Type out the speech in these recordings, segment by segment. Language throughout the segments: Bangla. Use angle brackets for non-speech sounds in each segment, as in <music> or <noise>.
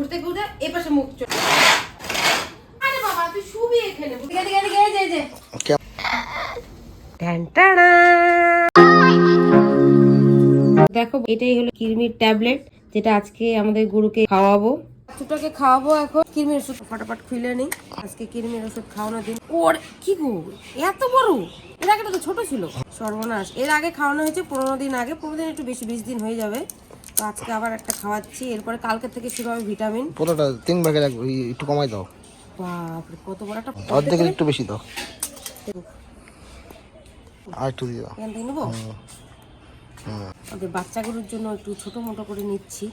ঘুরতে ঘুরতে এ পাশে মুখ চলে আরে বাবা তুই শুবি এখানে। যে, যে। কে- ট্যান টানা। দেখো এটাই হলো কিরমির ট্যাবলেট যেটা আজকে আমাদের গরুকে খাওয়াবো। বাচ্চাটাকে খাওয়াবো এখন। কিরমির ওষুধ ফটাফট খুলে নি আজকে কিরমির ওষুধ খাওয়ানোর দিন। ওর কি গো এত বড়? এর আগে তো ছোট ছিল। সর্বনাশ। এর আগে খাওয়ানো হয়েছে পনেরো দিন আগে। পনেরো দিন একটু বেশি বিশ দিন হয়ে যাবে। তো আজকে আবার একটা খাওয়াচ্ছি। এরপরে কালকে থেকে শুরু হবে ভিটামিন। পুরোটা তিন ভাগের এক- একটু কমাই দাও। বাপরে কত বড় একটা অর্ধেকের একটু বেশি দাও। আর একটু দিয়ে দাও। এখান থেকে নেব? ওদের বাচ্চা গরুর জন্য একটু ছোট মোটো করে নিচ্ছি।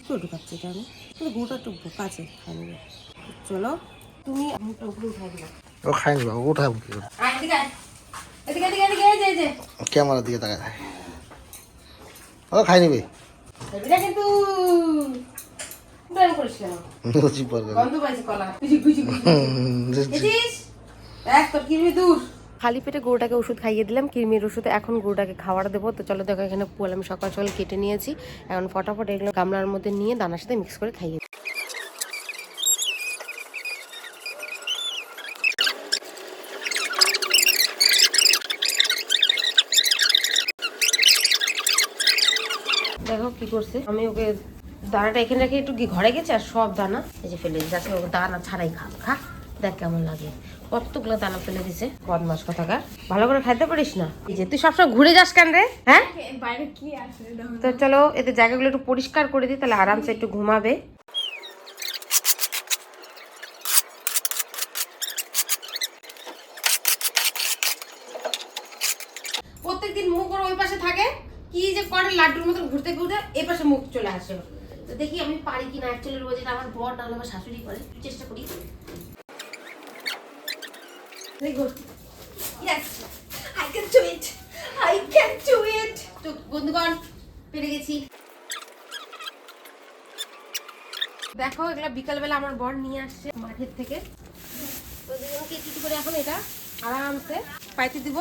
একটু ঢুকাচ্ছি এটা আমি। গরুটা একটু বোকা আছে খাই নেবে। চলো তুমি মুখটা উপরে উঠাই দিবা। ও খাই নিবা ও উঠাবো কি করে? আয়, ও খাই নিবে। <laughs> খালি পেটে গরুটাকে ওষুধ খাইয়ে দিলাম কিরমির ওষুধ এখন গরুটাকে খাবার দেবো। তো চলো দেখো এখানে পোল আমি সকাল সকাল কেটে নিয়েছি। এখন ফটাফট এগুলো গামলার মধ্যে নিয়ে দানার সাথে মিক্স করে খাইয়ে দেখো কি করছে। আমি ওকে দানাটা এখানে রেখে একটু ঘরে গেছে আর সব দানা এই যে ফেলে দিয়েছে। আজকে ওকে দানা ছাড়াই খা খা দেখ কেমন লাগে। কতগুলো দানা ফেলে দিছে বদমাস কথাকার। ভালো করে খাইতে পারিস না? এই যে তুই সবসময় ঘুরে যাস কেন রে হ্যাঁ? বাইরে কি আছে? তো চলো এতে জায়গাগুলো একটু পরিষ্কার করে দিই তাহলে আরামসে একটু ঘুমাবে। প্রত্যেকদিন মুখ ওর ওই পাশে থাকে। কি যে করে লাড্ডুর মতন ঘুরতে ঘুরতে এ পাশে মুখ চলে আসে। তো দেখি আমি পারি কিনা অ্যাকচুয়ালি রোজ এটা আমার বর, নাহলে আমার শাশুড়ি করে। চেষ্টা করি। তো বন্ধুগণ, পেরে গেছি। দেখো, এগুলা বিকালবেলা আমার বর নিয়ে আসছে মাঠের থেকে। এখন এটা আরামসে পাইতে দিব।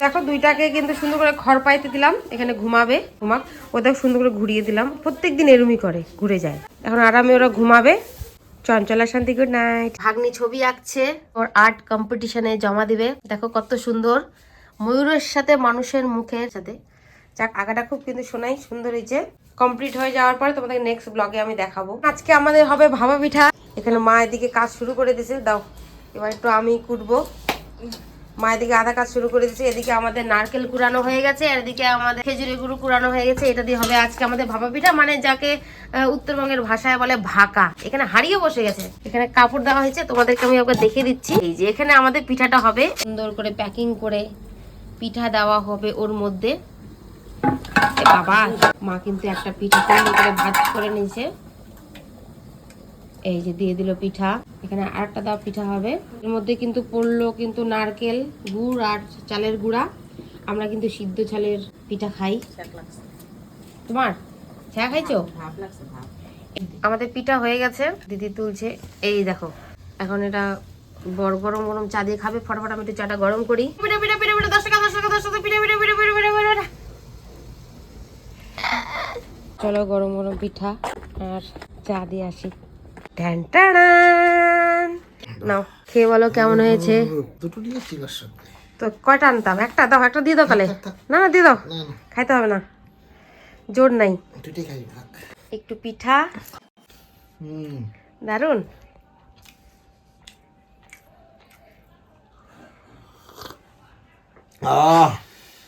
দেখো, দুইটাকে কিন্তু সুন্দর করে ঘর পাইতে দিলাম। এখানে ঘুমাবে, ঘুমাক। ওদের সুন্দর করে ঘুরিয়ে দিলাম। প্রত্যেক দিন এরমই করে, ঘুরে যায়। এখন আরামে ওরা ঘুমাবে। চঞ্চলা শান্তি গুড নাইট ভাগ্নি ছবি আঁকছে। ওর আর্ট কম্পিটিশনে জমা দিবে। দেখো কত সুন্দর। ময়ূরের সাথে মানুষের মুখের সাথে। যাক আঁকাটা খুব কিন্তু শোনাই, সুন্দর হয়েছে কমপ্লিট হয়ে যাওয়ার পরে তোমাদের নেক্সট ব্লগে আমি দেখাবো। আজকে আমাদের হবে ভাবা পিঠা। এখানে মা এদিকে কাজ শুরু করে দিয়েছে। দাও, এবার একটু আমি কুটবো। মা এদিকে আধা কাজ শুরু করে দিয়েছে। এদিকে আমাদের নারকেল কুড়ানো হয়ে গেছে, আর এদিকে আমাদের খেজুরি গুঁড়ো কুড়ানো হয়ে গেছে। এটা দিয়ে হবে আজকে আমাদের ভাপা পিঠা মানে যাকে উত্তরবঙ্গের ভাষায় বলে ভাকা। এখানে হারিয়ে বসে গেছে। এখানে কাপড় দেওয়া হয়েছে, তোমাদেরকে আমি ওকে দেখে দিচ্ছি। এই যে এখানে আমাদের পিঠাটা হবে। সুন্দর করে প্যাকিং করে পিঠা দেওয়া হবে ওর মধ্যে। বাবা, মা কিন্তু একটা পিঠা করে করে নিয়েছে। এই যে দিয়ে দিল পিঠা। এখানে আরেকটা দাও পিঠা হবে। এর মধ্যে কিন্তু পড়ল কিন্তু নারকেল গুড় আর চালের গুঁড়া। আমরা কিন্তু সিদ্ধ চালের পিঠা খাই। তোমার? চা খাইছো? আমাদের পিঠা হয়ে গেছে। দিদি তুলছে। এই দেখো, এখন এটা বড় গরম গরম চা দিয়ে খাবে। ফটাফট আমি একটু চাটা গরম করি। পিঠা পিঠা পিঠা পিঠা, দশ টাকা দশ টাকা দশ টাকা পিঠা পিঠা পিঠা চলো গরম গরম পিঠা আর চা দিয়ে আসি। নাও খেয়ে বলো কেমন হয়েছে? দুটো দিয়েছি তো কয়টা আনতাম? একটা দাও একটা দিয়ে দাও তাহলে। না না দিয়ে দাও। না না। খাইতে হবে না। জোর নাই। দুটোই খাই ভাগ একটু পিঠা। হুম। দারুণ আহ!